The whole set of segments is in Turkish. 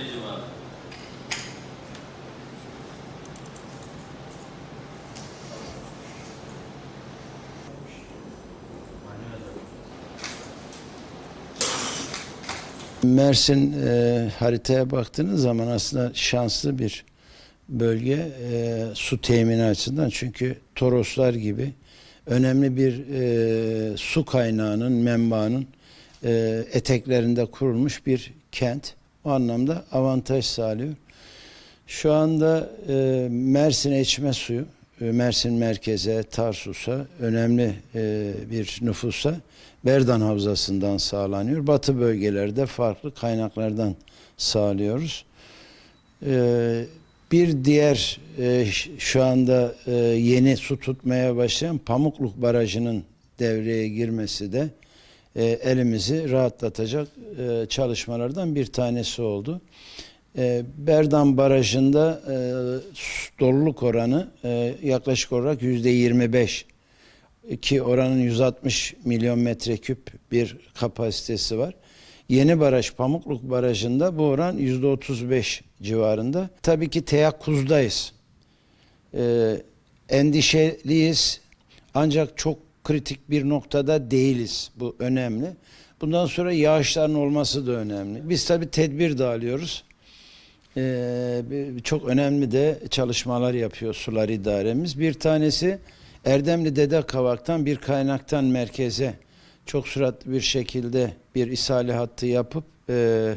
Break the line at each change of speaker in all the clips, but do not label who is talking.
Tepe. Mersin e, haritaya baktığınız zaman aslında şanslı bir bölge e, su temini açısından çünkü Toroslar gibi önemli bir e, su kaynağının, menbaanın e, eteklerinde kurulmuş bir kent. O anlamda avantaj sağlıyor. Şu anda e, Mersin içme suyu, e, Mersin merkeze, Tarsus'a önemli e, bir nüfusa Berdan Havzası'ndan sağlanıyor. Batı bölgelerde farklı kaynaklardan sağlıyoruz. E, bir diğer e, şu anda e, yeni su tutmaya başlayan Pamukluk Barajı'nın devreye girmesi de e, elimizi rahatlatacak e, çalışmalardan bir tanesi oldu. E, Berdan Barajı'nda e, doluluk oranı e, yaklaşık olarak yüzde 25 ki oranın 160 milyon metreküp bir kapasitesi var. Yeni baraj Pamukluk Barajı'nda bu oran yüzde 35 civarında. Tabii ki teyakkuzdayız. Ee, endişeliyiz ancak çok kritik bir noktada değiliz. Bu önemli. Bundan sonra yağışların olması da önemli. Biz tabii tedbir de alıyoruz. Ee, çok önemli de çalışmalar yapıyor sular idaremiz. Bir tanesi Erdemli Dede Kavak'tan bir kaynaktan merkeze çok süratli bir şekilde bir ishali hattı yapıp e,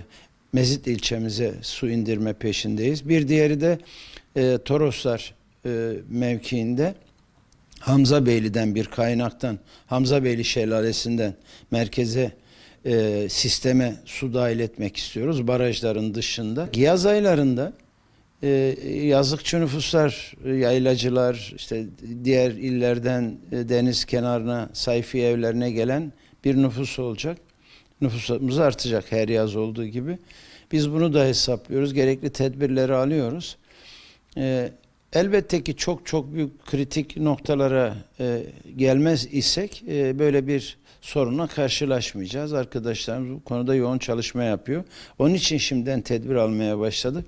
Mezit ilçemize su indirme peşindeyiz. Bir diğeri de e, Toroslar e, mevkiinde Hamza Beyli'den bir kaynaktan, Hamza Beyli Şelalesi'nden merkeze e, sisteme su dahil etmek istiyoruz barajların dışında. Yaz aylarında e, yazlıkçı nüfuslar, e, yaylacılar, işte diğer illerden e, deniz kenarına, sayfi evlerine gelen bir nüfus olacak. Nüfusumuz artacak her yaz olduğu gibi. Biz bunu da hesaplıyoruz. Gerekli tedbirleri alıyoruz. Ee, elbette ki çok çok büyük kritik noktalara e, gelmez isek e, böyle bir sorunla karşılaşmayacağız. Arkadaşlarımız bu konuda yoğun çalışma yapıyor. Onun için şimdiden tedbir almaya başladık.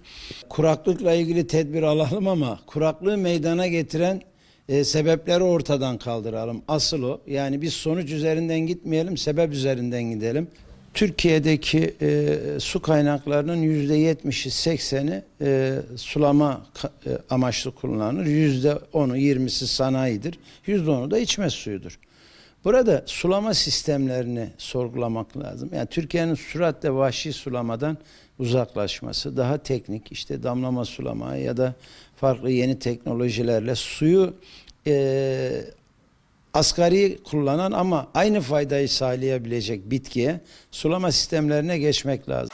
Kuraklıkla ilgili tedbir alalım ama kuraklığı meydana getiren e, sebepleri ortadan kaldıralım. Asıl o. Yani biz sonuç üzerinden gitmeyelim, sebep üzerinden gidelim. Türkiye'deki e, su kaynaklarının yüzde yetmişi, sekseni e, sulama e, amaçlı kullanılır. Yüzde onu, yirmisi sanayidir. Yüzde onu da içme suyudur. Burada sulama sistemlerini sorgulamak lazım. Yani Türkiye'nin süratle vahşi sulamadan uzaklaşması, daha teknik işte damlama sulama ya da farklı yeni teknolojilerle suyu e, asgari kullanan ama aynı faydayı sağlayabilecek bitkiye sulama sistemlerine geçmek lazım.